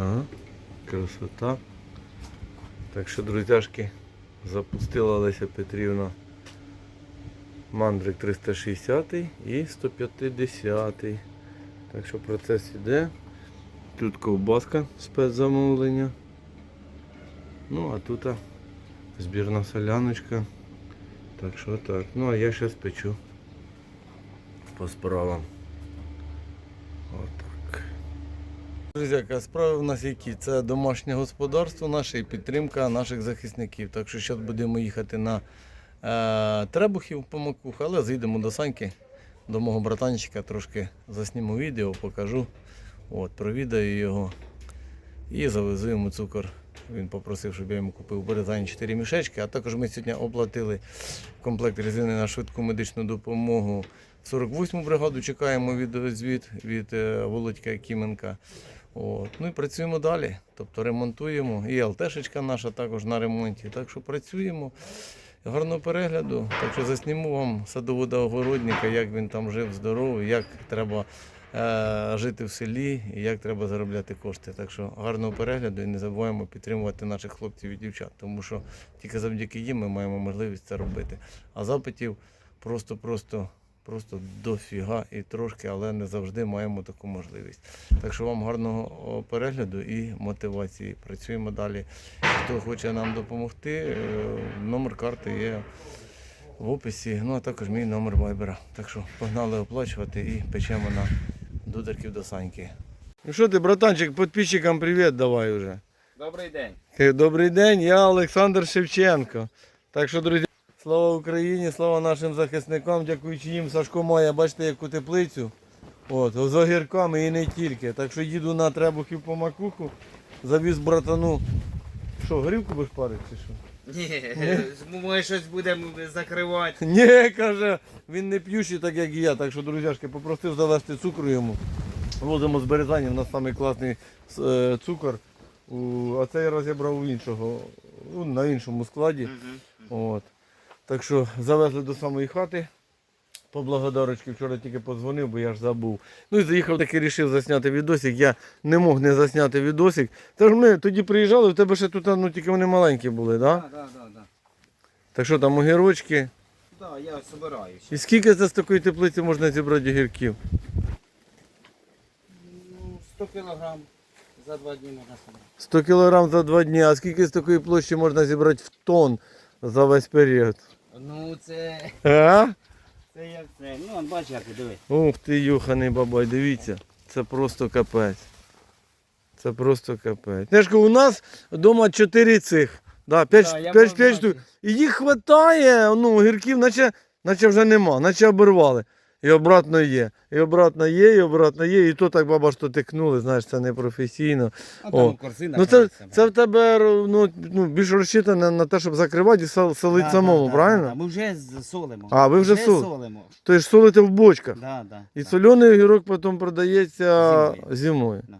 Ага, красота. Так що, друзяшки, запустила Леся Петрівна мандрик 360 і 150. Так що процес іде. Тут ковбаска спецзамовлення. Ну, а тут збірна соляночка. Так що так. Ну а я зараз печу по справам. Друзяка, справи в нас які? Це домашнє господарство наше і підтримка наших захисників. Так що зараз будемо їхати на е, Требухів по Макух, але зайдемо до Саньки, до мого братанчика, трошки засніму відео, покажу. От, провідаю його і завезу йому цукор. Він попросив, щоб я йому купив Березані 4 мішечки. А також ми сьогодні оплатили комплект резини на швидку медичну допомогу. 48-му бригаду чекаємо відеозвіт від е, Володька Кіменка. От. Ну і працюємо далі. Тобто ремонтуємо. І ЛТшечка наша також на ремонті. Так що працюємо. Гарного перегляду. Так що засніму вам садовода огородника, як він там жив здоровий, як треба е, жити в селі і як треба заробляти кошти. Так що гарного перегляду і не забуваємо підтримувати наших хлопців і дівчат, тому що тільки завдяки їм ми маємо можливість це робити. А запитів просто-просто. Просто дофіга і трошки, але не завжди маємо таку можливість. Так що вам гарного перегляду і мотивації. Працюємо далі. Хто хоче нам допомогти, е, номер карти є в описі, ну а також мій номер вайбера. Так що погнали оплачувати і печемо на дударків до Саньки. Ну що ти, братанчик, підписчикам привіт давай уже. Добрий день. Добрий день, я Олександр Шевченко. Так що, друзі, слава Україні, слава нашим захисникам, дякуючи їм, Сашко має, бачите, яку теплицю. От, з огірками і не тільки. Так що їду на Требухів по макуху, завіз братану. Що, горілку будеш парити чи що? Ні, ми щось будемо закривати. Ні, каже, він не п'ющий, так як і я. Так що, друзяшки, попросив завести цукру йому. Возимо з Березані, у нас самий класний е, цукор. У, а цей раз я брав у іншого, на іншому складі. От. Так що завезли до самої хати. По благодарочці вчора тільки подзвонив, бо я ж забув. Ну і заїхав таки рішив засняти відосик. Я не мог не засняти відосик. Та ж ми тоді приїжджали, в тебе ще тут ну, тільки вони маленькі були, так? Да? Так, так, так. Так що там огірочки. Так, я збираюся. І скільки це з такої теплиці можна зібрати огірків? Ну, 100 кілограм за два дні можна собрати. 100 кг за два дні, а скільки з такої площі можна зібрати в тонн за весь період? Ну, це, А? це як це. Ну, он бач, як дивись. Ух ти, юханий бабай, дивіться. Це просто капець. Це просто капець. Знаєш, у нас вдома 4 цих. Да, п'ять Да, я 5, можу 5 штук. І їх вистачає, ну, гірків, наче, наче вже нема, наче обірвали. І обратно є. І обратно є, і обратно є. І то так баба що тикнули, знаєш, це не професійно. А О. там корзина. Ну це, це в тебе ну, ну, більш розчитане на те, щоб закривати і сол- солити самому, правильно? Ми вже солимо. А, ви вже сол- солимо. Тобто ж солите в бочках. Да, да, І да. соляний огірок потім продається Зимою. зимою. Да.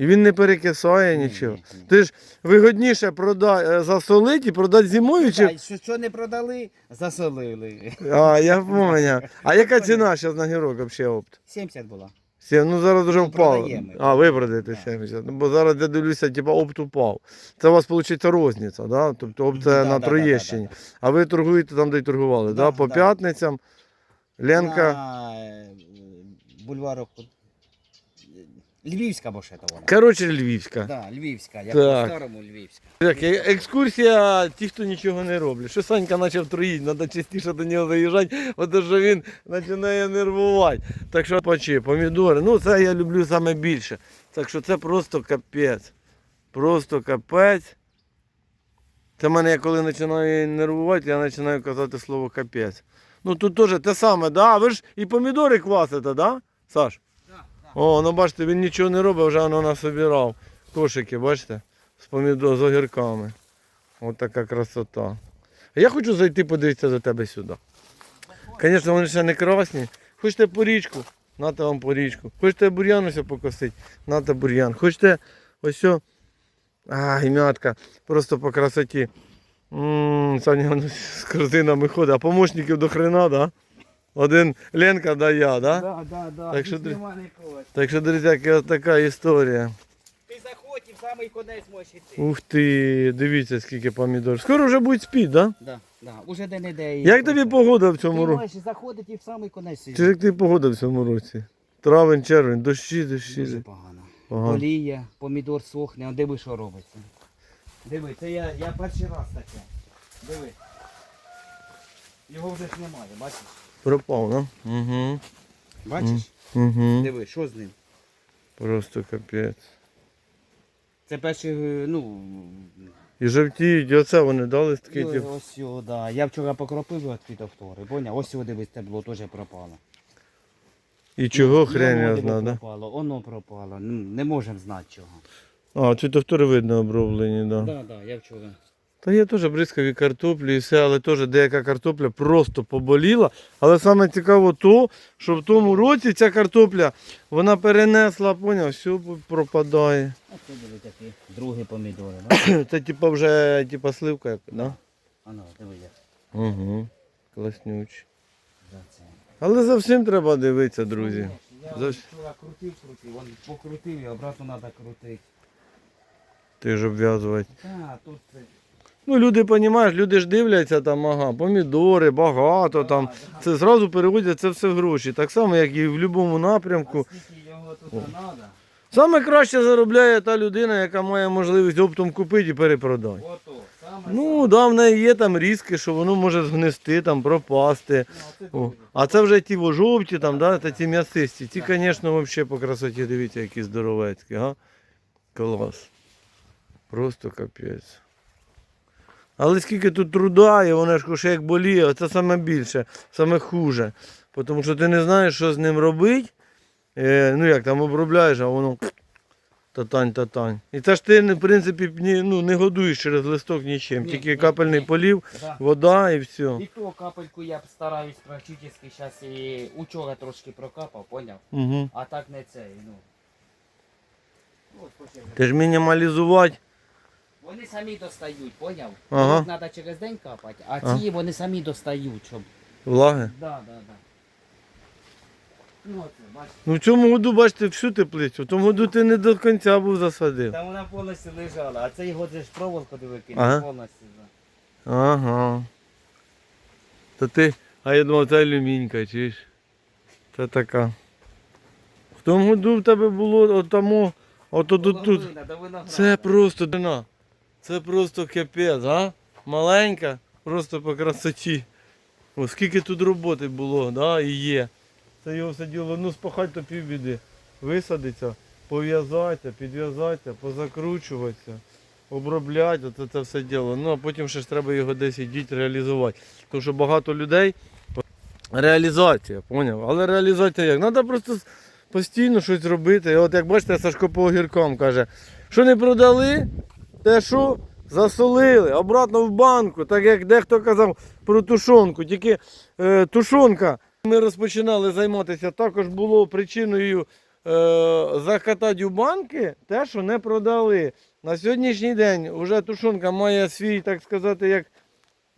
І він не перекисає нічого. ні, ні. Ти ж вигодніше продай, е, засолити і продати зимою чи. Що, що не продали, засолили. А, я поняв. А яка ціна зараз на гірок взагалі опт? 70 була. Сім- Ну зараз вже Ну, впало. продаємо. А, ви продаєте Да. 70. Ну, бо зараз я дивлюся, типа опт упав. Це у вас виходить розниця, да? Тобто опт це Да, на да, Троєщині. да, да, А ви торгуєте там, де й торгували, да? Да, По да. п'ятницям. Ленка. На е, бульвару. Львівська бо ще то вона. Коротше, Львівська. Да, Львівська, як Так. по-старому Львівська. Так, е- екскурсія ті, хто нічого не роблять. Що Санька почав троїть, треба частіше до нього заїжджати, бо що він починає нервувати. Так що почи, помідори. Ну це я люблю саме більше. Так що це просто капець. Просто капець. Це мене, я коли починаю нервувати, я починаю казати слово капець. Ну тут теж те саме, да? Ви ж і помідори квасите, да? Саш? О, ну бачите, він нічого не робить, вже воно насобирав. Кошики, бачите? З помідор, з огірками. Ось така красота. А я хочу зайти подивитися до тебе сюди. Звісно, вони ще не красні. Хочете порічку? Нате вам порічку. Хочете бур'ян ось покосити? Нате бур'ян. Хочете ось. А, ім'ятка. Просто по красоті. Саня воно з корзинами ходить. А помощників до хрена, да? Один Ленка да я, да? Да, да, да. Так що тут нема нікого. Так що, друзі, ось така історія. Ти заходь і в самий конець можеш йти. Ух ти, дивіться, скільки помідор. Скоро вже будуть спіти, да? Да, да. Уже де не де. Як тобі погода в цьому Ти році? можеш заходити і в самий конець Чи сидіти. як тобі погода в цьому році? Травень, червень, дощі, дощі. Дуже погано. Ага. Боліє, помідор сохне, а диви, що робиться. Диви, це я, я перший раз таке. Диви. Його вже ж немає, бачиш? Пропав, да? Угу. Бачиш? Угу. Диви, що з ним? Просто капець. Це перший, е, ну, І жовтіють, і оце вони дали такі. ну, тип- ось сюди. Да. Я вчора покропив його фітофтори, поняв? Ось сюди дивись, це було теж пропало. І чого Ну, хрен я знаю, да? пропало, воно пропало. Ну, не можемо знати чого. А, цвітовтори видно оброблені, да. Так, так, я вчора. Та я теж бризкав і картоплю, і все, але теж деяка картопля просто поболіла. Але саме цікаво то, що в тому році ця картопля вона перенесла, поняв, все пропадає. А це були такі другі помідори, да? Це типа вже типа сливка, як, да? А ну, диви як. Угу. За це. Але за всім треба дивитися, друзі. Я За- вчора крутив, крутив, он покрутив і обратно треба крутити. Ти ж обв'язувати. Так, тут це. Ну, люди, розумієш, люди ж дивляться там, ага, помідори, багато там. Це зразу переводять це все в гроші. Так само, як і в будь-якому напрямку. А? Саме краще заробляє та людина, яка має можливість оптом купити і перепродати. Ну, да, в неї є там різки, що воно може згнисти, там, пропасти. Ну, О. А це вже ті во жовті, там, да, та ці м'ясисті. Ті, звісно, взагалі по красоті, дивіться, які здоровецькі, га? Клас. Просто капець. Але скільки тут труда, і воно ж ще як боліє, це саме більше, саме хуже. Тому що ти не знаєш, що з ним робити. Е, ну як там обробляєш, а воно татань, татань. І це ж ти, в принципі, ні, ну, не годуєш через листок нічим. Ні, Тільки ні, капельний ні. полів, Да. вода і все. І то капельку я стараюсь практично зараз і учора трошки прокапав, поняв? Угу. А так не цей, ну. Ти ж мінімалізувати. Вони самі достають, поняв? Ага. Їх треба через день капати, а Ага. ці вони самі достають, щоб. Влаги. Да, да, да. Ну, оце. Ну в цьому году, бачите, всю теплицю. В тому году ти не до кінця був засадив. Там вона повністю лежала, а цей год же ж проволоку диви кинув Ага. повністю. да. Ага. Та ти, а я думав, це алюмінька, чуєш? Це така. В тому году в тебе було отамо, ото тут тут. До винограда. Це просто дина. Це просто капець, а? Маленька, просто по красоті. О, скільки тут роботи було, да, і є. Це його все діло, ну спахать то півбіди. Висадиться, пов'язатися, підв'язатися, позакручуватися, обробляти, оце це все діло. Ну а потім ще ж треба його десь ідіть реалізувати. Тому що багато людей. Реалізація, поняв? Але реалізація як? Треба просто постійно щось робити. І от як бачите, Сашко по огіркам каже, що не продали, те що засолили, обратно в банку, так як дехто казав про тушонку. Тільки е, тушонка. Ми розпочинали займатися, також було причиною е, закатати у банки те, що не продали. На сьогоднішній день вже тушонка має свій, так сказати, як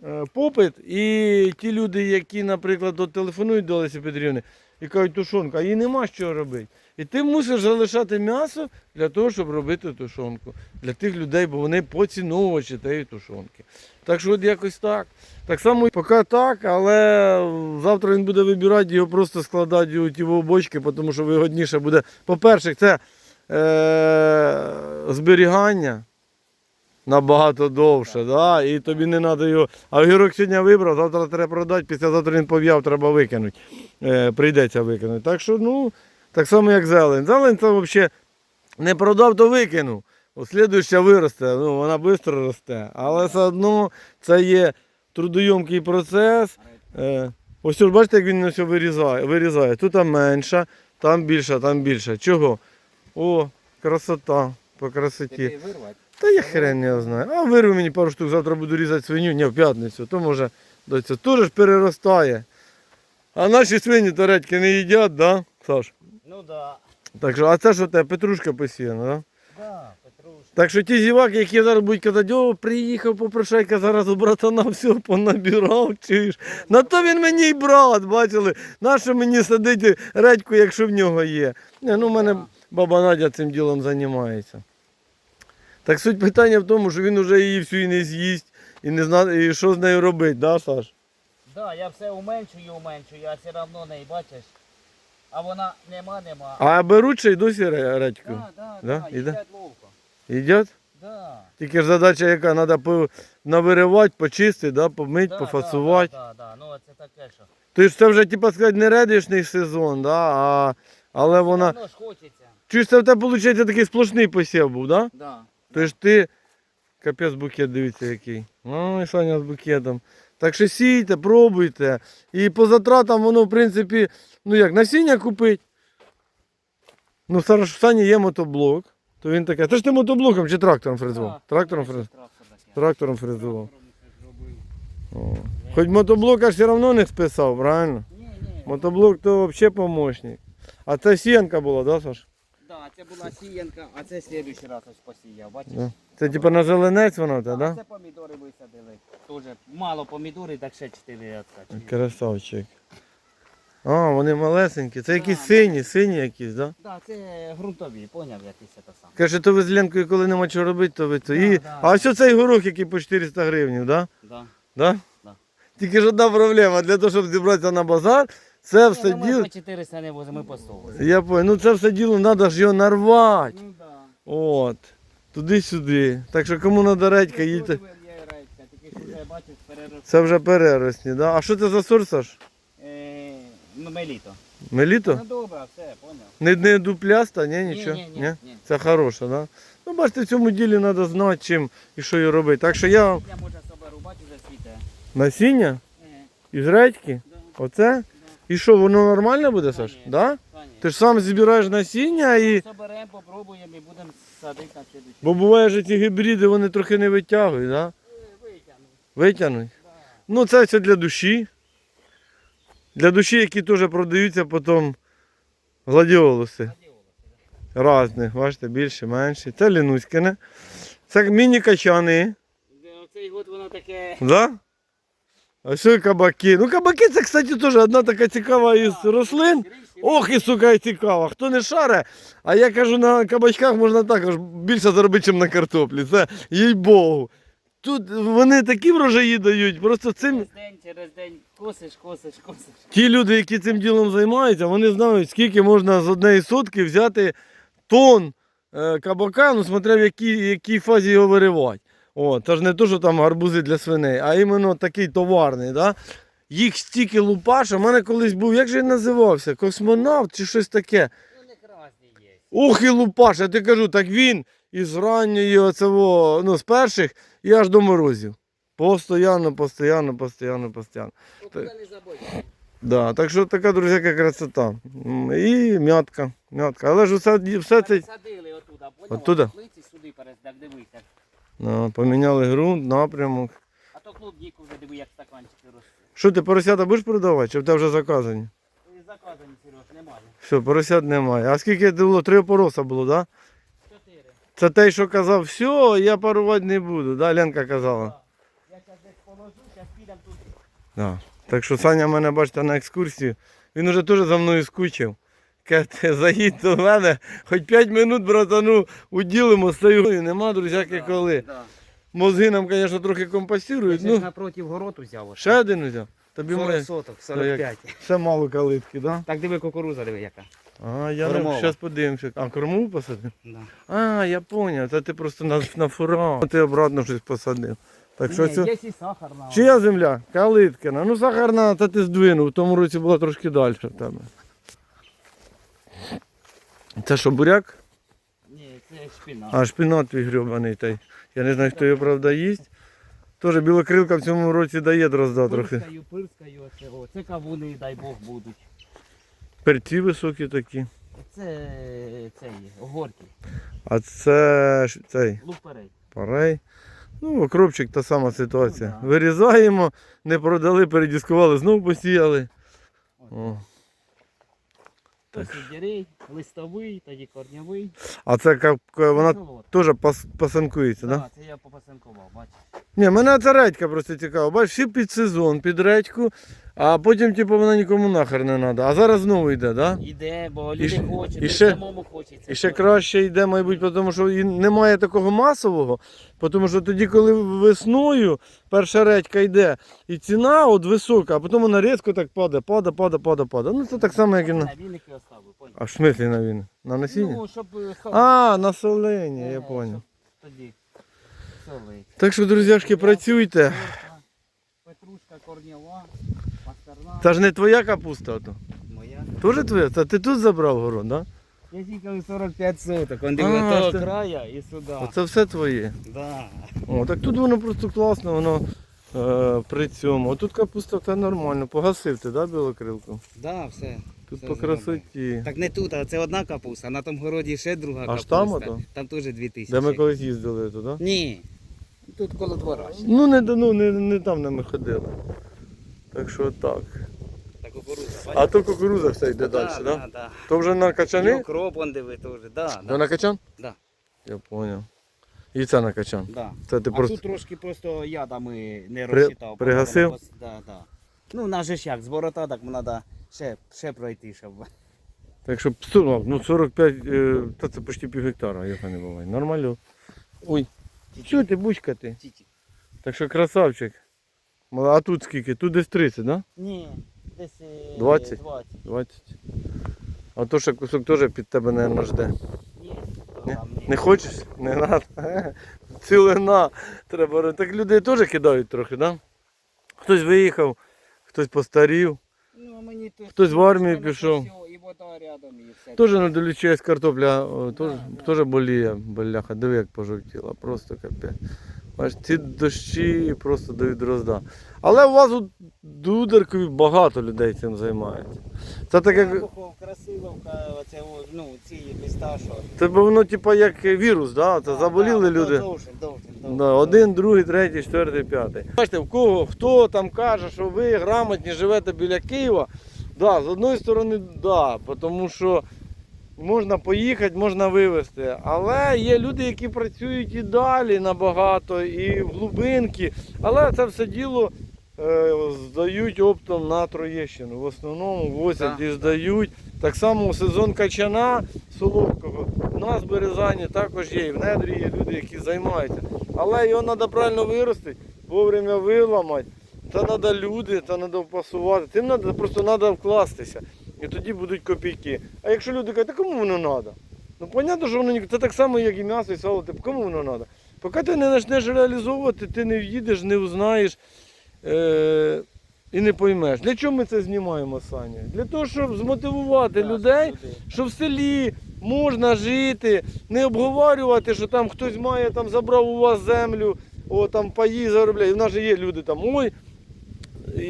е, попит. І ті люди, які, наприклад, телефонують до Олесі Петрівни і кажуть, тушонка, їй нема що робити. І ти мусиш залишати м'ясо для того, щоб робити тушонку. Для тих людей, бо вони поціновувачі тієї тушонки. Так що от якось так. Так само поки так, але завтра він буде вибирати його просто складати у ті бочки, тому що вигодніше буде. По-перше, це е- зберігання набагато довше, да? і тобі не треба його. А огірок сьогодні вибрав, завтра треба продати, післязавтра він пов'яв, треба викинути. Е- прийдеться викинути. Так що, ну, так само, як зелень. Зелень це взагалі не продав, то викинув. Слідуюча виросте, ну, вона швидко росте. Але все одно це є трудойомкий процес. Е, ось ж бачите, як він ось вирізає, вирізає. Тут менша, там більша, там більша. Чого? О, красота по красоті. Та я хрен не знаю. А вирву мені пару штук, завтра буду різати свиню, ні, в п'ятницю, то може до цього. Теж переростає. А наші свині то редьки не їдять, да, Саш? Ну да. Так що, а це що те, петрушка посіяна, да? Да. Так що ті зіваки, які зараз будуть казати, о, приїхав попрошайка, зараз у братана все понабирав, чуєш. На то він мені й брат, бачили. Нащо мені садити редьку, якщо в нього є? Не, ну, в мене баба Надя цим ділом займається. Так суть питання в тому, що він вже її всю і не з'їсть, і не знає, і що з нею робити, да, Саш? Да, я все уменшую, уменшую, а все одно не бачиш. А вона нема, нема. А беруть ще й досі ре- редьку. Да, да, Да? да, Іде? їдять ловко. Да. Тільки ж задача яка, треба по... навиривати, почистити, да, помити, Да, пофасувати. Да, да, да, ну це таке, що. Тобто це вже, типа сказати, не редишний сезон, да, а... але вона. Все одно ж хочеться. Чуєш, це в тебе, виходить, такий сплошний посів був, да? Да. Тож ти. Капець букет, дивіться який. Ой, Саня з букетом. Так що сійте, пробуйте. І по затратам воно, в принципі, ну як, насіння купить. Ну, в Сані є мотоблок. То він таке. Ти ж ти мотоблоком чи трактором фрезував? Трактором це фрезував. Трактором фрезував. Це. Хоч мотоблока ж все одно не списав, правильно? Ні, ні. Мотоблок то взагалі помощник. А це сіянка була, да, Саш? Да, це була сіянка, а це слідуючий раз ось посіяв, бачиш? Це типа на зеленець воно, А та, да? Це помідори висадили. Тоже мало помідори, так ще 4 рядка. Красавчик. А, вони малесенькі. Це якісь Да, сині, сині якісь, да? Да, це ґрунтові, поняв якийсь це сам. Каже, то ви з Ленкою, коли нема чого робити, то ви то. Да, І... да. А ось цей горох, який по 400 гривень, да? Да. Да? Да. Тільки ж одна проблема, для того, щоб зібратися на базар, це все ну, ми діло. по 400 не возимо, ми по 100 возимо. Я понял, ну це все діло, треба ж його нарвати. Ну да. От. Туди-сюди. Так що кому надо редька, їдьте. Тут є речка, тільки бачиш переросла. Це вже переросні, да? А що це за сорт, Саш? Е, ну, меліто. Меліто? Ну добре, все, поняв. Не, не дупляста, ні, нічого? Ні, ні, ні. Це хороша, да? Ну, бачите, в цьому ділі треба знати, чим і що її робити. Так що я Я може соберу, бачу, вже світе. насіння Е, із редьки, да, оце. І що, воно нормально буде, Саш? Конечно. Да? конечно. Ти ж сам збираєш насіння і. Соберемо, попробуємо і будемо садити на слідуючий. Бо буває, що ці гібриди вони трохи не витягують, да? Витягну. Витягнуть. Да. Ну, це все для душі. Для душі, які теж продаються потім гладіолуси. Разні, бачите, більше, менше. Це лінуськине. Це міні-качани. Оцей год воно таке. Да? А що кабаки? Ну, кабаки це, кстати, теж одна така цікава із рослин. Ох і сука, і цікава. Хто не шаре, а я кажу, на кабачках можна також більше заробити, ніж на картоплі. Це їй Богу. Тут вони такі врожаї дають, просто цим. Через день, через день косиш, косиш, косиш. Ті люди, які цим ділом займаються, вони знають, скільки можна з однієї сотки взяти тонн е, кабака, ну смотря в якій, якій фазі його виривати. О, це ж не то, що там гарбузи для свиней, а іменно такий товарний. Да? Їх стільки лупаш, у мене колись був, як же він називався? Космонавт чи щось таке. Ох і лупаш, я ти кажу, так він із ранньої оцього, ну, з перших і аж до морозів. Постоянно, постоянно, постоянно, постоянно. Не. Да, так що така, друзяка, красота. І м'ятка, м'ятка. Але ж все, все це Садили отуда? Оттуда? Плиці сюди перед, так дивися. Ну, поміняли ґрунт, напрямок. А то клубніку вже диви, як стаканчики ростуть. Що ти поросята будеш продавати, чи в тебе вже заказані? Заказані, Сереж, немає. Все, поросят немає. А скільки було? Три опороса було, так? Да? Чотири. Це той, що казав, все, я парувати не буду, да? Ленка казала. Так. Я зараз десь положу, зараз підемо туди. Да. Так що Саня мене бачите на екскурсію. Він уже теж за мною скучив. Каже, «Ти заїдь до мене, хоч 5 минут, братану, уділимо, стою. Нема, друзяки, коли. Мозги нам, звісно, трохи Я компасірують. ну, напротив городу взяв. ось. ще один взяв. Тобі 40 моє. соток, Та як? 45. Ще мало калитки, так? Да? Так диви кукуруза, диви яка. А, я Кормова. зараз подивимося. А, корму посадив? Да. А, я зрозумів. Це ти просто на, на фура. Ти обратно щось посадив. Так що Ні, це. Є і сахарна. Чия земля? Калиткина. Ну, сахарна, та ти здвинув. В тому році була трошки далі в тебе. Це що, буряк? Ні, це шпина. А, шпинат твій грьобаний. Той. Я не знаю, хто його правда їсть. Теж білокрилка в цьому році дає дрозда трохи. Пирскаю, пирскаю, оце, це кавуни, дай Бог, будуть. Перці високі такі. Це, це є, огорки, А це цей лук парей. Ну, окропчик та сама ситуація. Ну, да. Вирізаємо, не продали, передіскували, знову посіяли. О. Ось сидірей, листовий, тоді корньовий. А це як, вона Солодкий. теж пас, пасанкується, так? Да? Так, це я попасинкував, бачиш. Ні, мене ця редька просто цікава. Бачиш, всі під сезон, під редьку. А потім, типу, вона нікому нахер не треба. А зараз знову йде, так? Да? Іде, бо люди ще- хочуть, і і ще- самому хочеться. І ще краще йде, мабуть, тому що і немає такого масового, тому що тоді, коли весною перша редька йде, і ціна от висока, а потім вона різко так падає, падає, падає, падає, падає. Ну це так само, як і на. На віники оставив, поняв? А в смислі на він? На насіння? Ну, щоб е, А, на солення, Е, я зрозумів. щоб Тоді солить. Так що, друзяшки, працюйте. Морква, Петрушка корнєва. Це ж не твоя капуста, то. Моя. Теж твоя? Це ти тут забрав город, так? Да? Я тільки 45 соток. Он А, того це- края і сюди. Оце все твоє. Да. О, так тут воно просто класно, воно е, при цьому. От тут капуста та нормально. Погасив ти, да, білокрилку? Да, все. Тут Все по красоті. Так не тут, а це одна капуста, на тому городі ще друга Аж капуста. там ото? Там теж 2000. Де ми колись їздили туди? Ні. Тут коло двора. Ну не, ну, не, не там де ми ходили. Так що так. Та кукурудза. А то кукуруза все йде да, далі, да, так? Да? да. То вже на І качани? укроп он диви теж. Да, То да, на качан? Да. Я зрозумів. І це на качан. да. Це ти А просто. тут трошки просто ядами не При- розчитав. пригасив? потім Да, да. Ну, наш же ж як, з ворота, так треба ще, ще пройти, щоб. Так що псу- ну 45, е, та це почти пів гектара, яка не буває. Нормально. Ой, що ти бучка ти? Так що красавчик. А тут скільки? Тут десь 30, да? Ні, десь е, 20? 20. 20. А то ще кусок теж під тебе, мабуть, жде. Ні, Не, не хочеш? Не треба. Цілина. Треба. робити. Так люди теж кидають трохи, да? Хтось виїхав, хтось постарів. Ну, а мені то Хтось в армію мене пішов. то всьо, І вода рядом, і все. Теж недолічується картопля, о, теж, Да, теж боліє, бляха, диви як пожовтіла, просто капець. Бачиш, ці дощі просто дають дрозда. Але у вас у Дударкові багато людей цим займається. Це так як. Обухов, Красиловка, оце, о, ну, ці міста, що. Це бо воно типа як вірус, да? Це заболіли Да, люди. Довше, довше, довше. Да, один, другий, третій, четвертий, п'ятий. Бачите, в кого хто там каже, що ви грамотні живете біля Києва. Да, з одної сторони, да, тому що можна поїхати, можна вивезти. Але є люди, які працюють і далі набагато, і в глибинки. Але це все діло е, здають оптом на Троєщину. В основному возять Да. і здають. Так само у сезон качана солодкого. У нас в Березані також є, і в недрі є люди, які займаються. Але його треба правильно виростити, вовремя виламати. Це треба люди, це треба впасувати. Тим надо, просто треба вкластися. І тоді будуть копійки. А якщо люди кажуть, та кому воно треба? Ну, зрозуміло, що воно це так само, як і м'ясо, і сало, типу, кому воно треба? Поки ти не почнеш реалізовувати, ти не в'їдеш, не узнаєш е- і не поймеш. Для чого ми це знімаємо, Саня? Для того, щоб змотивувати людей, що в селі можна жити, не обговорювати, що там хтось має, там забрав у вас землю, о, там паї заробляє. У нас же є люди там, ой,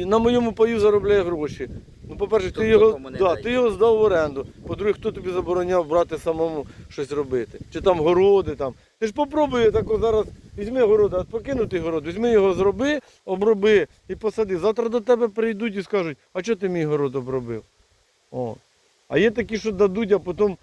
на моєму паю заробляє гроші. Ну, по-перше, Хто ти його, кому не да, дає. ти його здав в оренду. По-друге, хто тобі забороняв брати самому щось робити? Чи там городи там. Ти ж попробуй так зараз візьми город, а покинутий город, візьми його, зроби, оброби і посади. Завтра до тебе прийдуть і скажуть, а чого ти мій город обробив? О. А є такі, що дадуть, а потім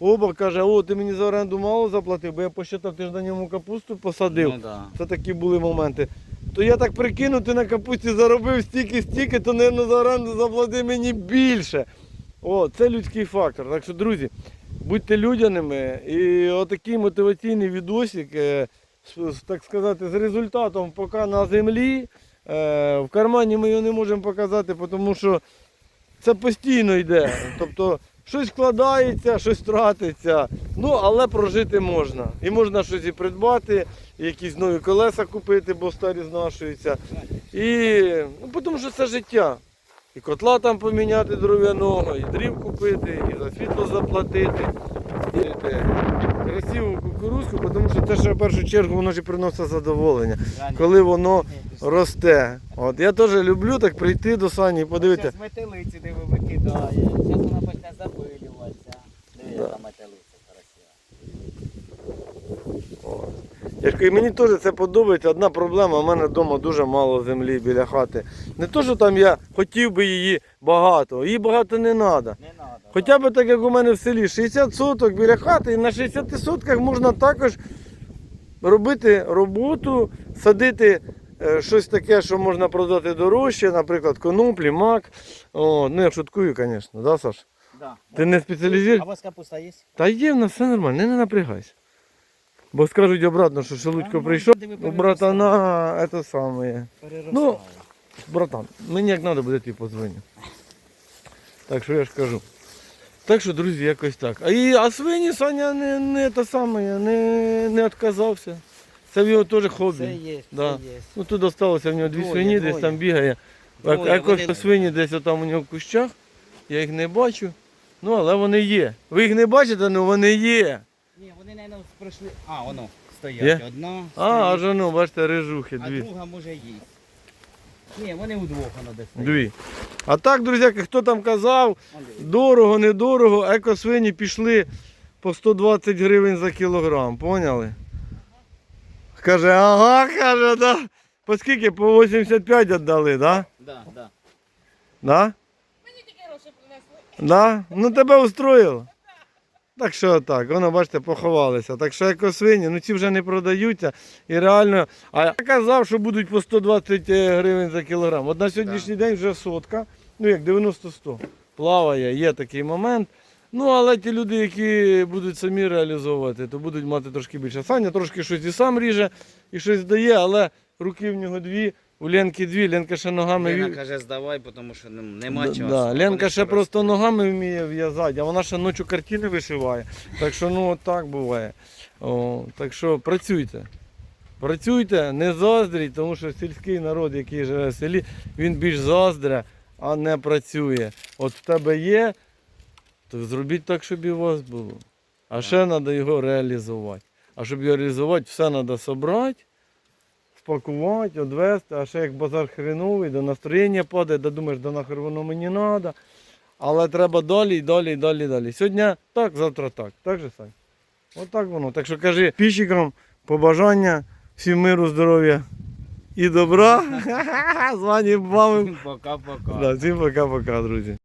оба каже, о, ти мені за оренду мало заплатив, бо я посчитав, ти ж на ньому капусту посадив. Ну, да. Це такі були моменти. То я так прикину, ти на капусті заробив стільки, стільки, то, мабуть, за оренду заплати мені більше. О, це людський фактор. Так що, друзі, будьте людяними. І отакий мотиваційний відосик, е, так сказати, з результатом поки на землі. Е, В кармані ми його не можемо показати, тому що це постійно йде. Тобто щось вкладається, щось тратиться. Ну, але прожити можна. І можна щось і придбати, і якісь нові колеса купити, бо старі знашуються. І ну, тому що це життя. І котла там поміняти дров'яного, і дрів купити, і за світло заплатити. І красиву кукурузку, тому що це ще в першу чергу воно ж приносить задоволення, коли воно росте. От я теж люблю так прийти до сані і подивитися. Зараз метелиці диви викидає. Зараз вона почне запилюватися. Диви, яка метелиця красива. Мені теж це подобається. Одна проблема, у мене вдома дуже мало землі біля хати. Не то, що там я хотів би її багато, її багато не треба. Хоча б так, як у мене в селі, 60 соток біля хати, і на 60 сотках можна також робити роботу, садити е, щось таке, що можна продати дорожче, наприклад, коноплі, мак. О, ну я шуткую, звісно, да, Саш? Да. Ти не спеціалізуєш? А у вас капуста є? Та є в нас все нормально, не, не напрягайся. Бо скажуть обратно, що Шелудько прийшов, у братана це саме. Ну, Братан, мені як треба буде, ти подзвоню. Так що я ж кажу. Так що, друзі, якось так. А, і, а свині Саня не, не те саме, не, не відказався. Це в його теж хобі. Це є, Да. це є. Ну тут осталося в нього дві Двоє, свині, десь там бігає. Двоє, А якось вони- свині десь там у нього в кущах. Я їх не бачу. Ну, але вони є. Ви їх не бачите, але вони є. Ні, вони, мабуть, пройшли. А, воно, стоять. Є? Одна, А, аж воно, бачите, рижухи, а дві. друга може їсть. Ні, вони удвох воно десь стоять. Дві. А так, друзяки, хто там казав, дорого, недорого, екосвині пішли по 120 гривень за кілограм, поняли? Каже, ага, каже, да. По скільки? По 85 віддали, да? Да, да. Да? Мені тільки гроші принесли. Да? Ну тебе устроїло. Так що так, воно, бачите, поховалися. Так що екосвині, ну ці вже не продаються. І реально, а я казав, що будуть по 120 гривень за кілограм. От на сьогоднішній день вже сотка, ну як 90-100. Плаває, є такий момент. Ну, але ті люди, які будуть самі реалізовувати, то будуть мати трошки більше. Саня трошки щось і сам ріже, і щось дає, але руки в нього дві, у Ленки дві, Ленка ще ногами. Лена каже, здавай, тому що ну, нема Да, часу. Да. Вони Ленка ще ж просто ногами вміє в'язати, а вона ще ночі картини вишиває. Так що ну от так буває. О, так що працюйте. Працюйте, не заздріть, тому що сільський народ, який живе в селі, він більш заздре, а не працює. От в тебе є, то зробіть так, щоб і у вас було. А ще треба його реалізувати. А щоб його реалізувати, все треба зібрати, спакувати, відвезти, а ще як базар хреновий, до настроєння падає, да думаєш, да нахер воно мені треба. Але треба далі, і далі, і далі, далі. Сьогодні так, завтра так. Так же, Сань? Отак воно. Так що кажи піщикам побажання, всім миру, здоров'я і добра. З вами вами. Пока-пока. Да, всім пока-пока, друзі.